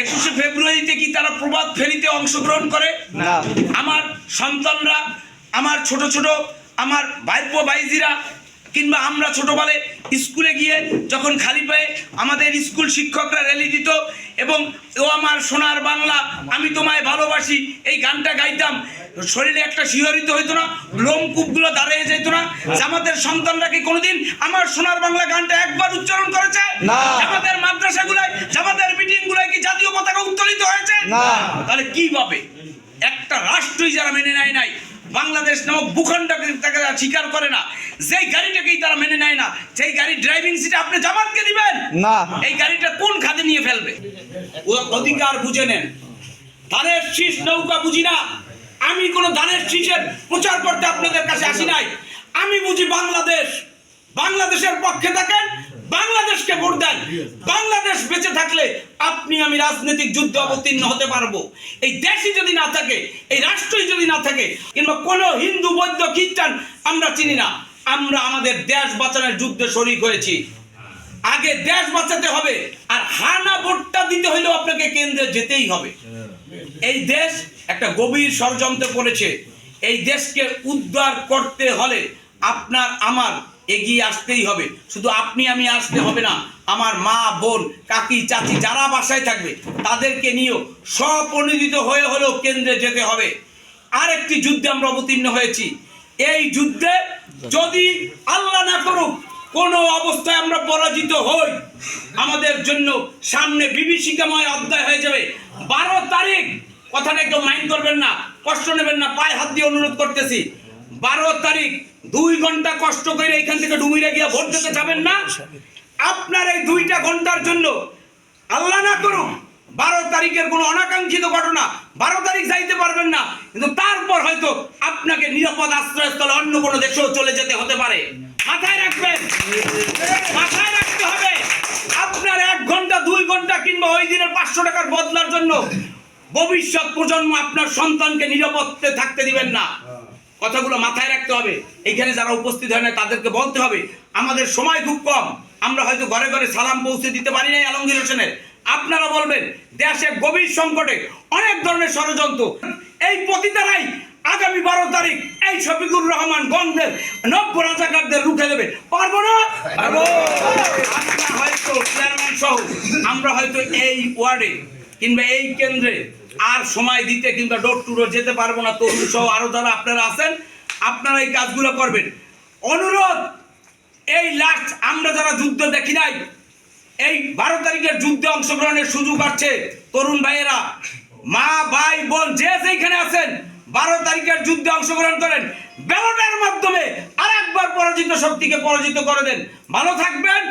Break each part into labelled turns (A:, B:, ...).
A: একুশে ফেব্রুয়ারিতে কি তারা প্রবাদ ফেরিতে অংশগ্রহণ করে? আমার সন্তানরা আমার ছোট ছোট আমার ভাইপো ভাইজিরা কিংবা আমরা ছোটবেলে স্কুলে গিয়ে যখন খালি পায়ে আমাদের স্কুল শিক্ষকরা র্যালি দিত এবং ও আমার সোনার বাংলা আমি তোমায় ভালোবাসি এই গানটা গাইতাম। শরীরে একটা শিহরিত হইতো না লোমকূপগুলো দাঁড়িয়ে যেত না। আমাদের সন্তানরা কি কোনোদিন আমার সোনার বাংলা গানটা একবার উচ্চারণ করেছে?
B: না।
A: আমাদের মাদ্রাসাগুলায় আমাদের মিটিং গুলায় কি জাতীয় পতাকা উত্তোলিত হয়েছে?
B: না।
A: তাহলে কি পাবে একটা রাষ্ট্রই যারা মেনে নেয় নাই বাংলাদেশ নামক ভূখণ্ডকে তারা স্বীকার করে না। যেই গাড়িটাকেই তারা মেনে নেয় না সেই গাড়ির ড্রাইভিং সিটে আপনি জামাতকে দিবেন?
B: না।
A: এই গাড়িটা কোন খাদে নিয়ে ফেলবে? অধিকার বুঝে নেন। ধানের শীষ নৌকা বুঝি না। আমি কোনো ধানের শীষের প্রচার করতে আপনাদের কাছে আসি নাই। আমি বুঝি বাংলাদেশ, বাংলাদেশের পক্ষে থাকেন, বাংলাদেশকে ভোট দেন। বাংলাদেশ বেঁচে থাকলে আপনি আমি রাজনৈতিক যুদ্ধে অবতীর্ণ হতে পারব। এই দেশই যদি না থাকে, এই রাষ্ট্রই যদি না থাকে, কিংবা কোনো হিন্দু, বৌদ্ধ, খ্রিস্টান, আমরা চিনি না। আমরা আমাদের দেশ বাঁচানোর যুদ্ধে শরিক হয়েছি। আগে দেশ বাঁচাতে হবে, আর হানা ভোটটা দিতে হলেও আপনাকে কেন্দ্রে যেতেই হবে। এই দেশ একটা গভীর ষড়যন্ত্রে পড়েছে এই দেশকে উদ্ধার করতে হলে আপনার, আমার এগিয়ে আসতেই হবে। শুধু আপনি আমি আসতে হবে না, আমার মা, বোন, কাকি, চাচি যারা বাসায় থাকবে, তাদেরকে নিয়েও স্বপ্রণোদিত হয়ে হলেও কেন্দ্রে যেতে হবে। আরেকটি যুদ্ধে আমরা অবতীর্ণ হয়েছি। এই যুদ্ধে যদি আল্লাহ না করুক, কোনো অবস্থায় আমরা পরাজিত হই। আমাদের জন্য সামনে বিভীষিকাময় অধ্যায় হয়ে যাবে। বারো তারিখ। কথাটা একটু মাইন্ড করবেন না, কষ্ট নেবেন না, পায়ে হাত দিয়ে অনুরোধ করতেছি। বারো তারিখ, দুই ঘণ্টা কষ্ট করে এখান থেকে ডুমিরে গিয়ে ভোট দিতে যাবেন না। আপনার এই দুইটা ঘণ্টার জন্য আল্লাহ না করুক, বারো তারিখের কোনো অনাকাঙ্ক্ষিত ঘটনা, বারো তারিখ যাইতে পারবেন না। কিন্তু তারপর হয়তো আপনাকে নিরাপদ আশ্রয়স্থলে অন্য কোনো দেশেও চলে যেতে হতে পারে। মাথায় রাখবেন, মাথায় রাখতে হবে। আপনার এক ঘণ্টা, দুই ঘণ্টা কিংবা ওই দিনের পাঁচশো টাকার বদলার জন্য ভবিষ্যৎ প্রজন্ম আপনার সন্তানকে নিরাপদে থাকতে দিবেন না। কথাগুলো মাথায় রাখতে হবে। এখানে যারা উপস্থিত হয় না, তাদেরকে বলতে হবে, আমাদের সময় খুব কম। আমরা হয়তো ঘরে ঘরে সালাম পৌঁছে দিতে পারি নাই আলমগীর হোসেনের। আপনারা বলবেন, দেশে গভীর সংকটে অনেক ধরনের ষড়যন্ত্র। এই পতিতারাই আগামী বারো তারিখ এই শফিকুর রহমান গন্ধের নব্য রাজাকারদের রুখে দেবে। পারব না? আমরা হয়তো চেয়ারম্যান সহ, আমরা হয়তো এই ওয়ার্ডে কিংবা এই কেন্দ্রে আর সময় দিতে কিংবা ডোর টু ডোর যেতে পারব না, তরুণ সহ আরও যারা আপনারা আছেন, আপনারা এই কাজগুলো করবেন। অনুরোধ, এই লাস্ট আমরা যারা যুদ্ধ দেখি নাই, এই বারো তারিখের যুদ্ধে অংশগ্রহণের সুযোগ আছে তরুণ ভাইয়েরা। মা, ভাই, বোন, যে যেখানে আছেন, বারো তারিখের যুদ্ধে অংশগ্রহণ করেন। ব্যালটের মাধ্যমে আর একবার পরাজিত শক্তিকে পরাজিত করে দেন। ভালো থাকবেন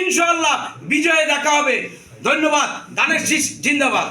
A: ইনশাল্লাহ বিজয়ে দেখা হবে। ধন্যবাদ দানের শীষ জিন্দাবাদ।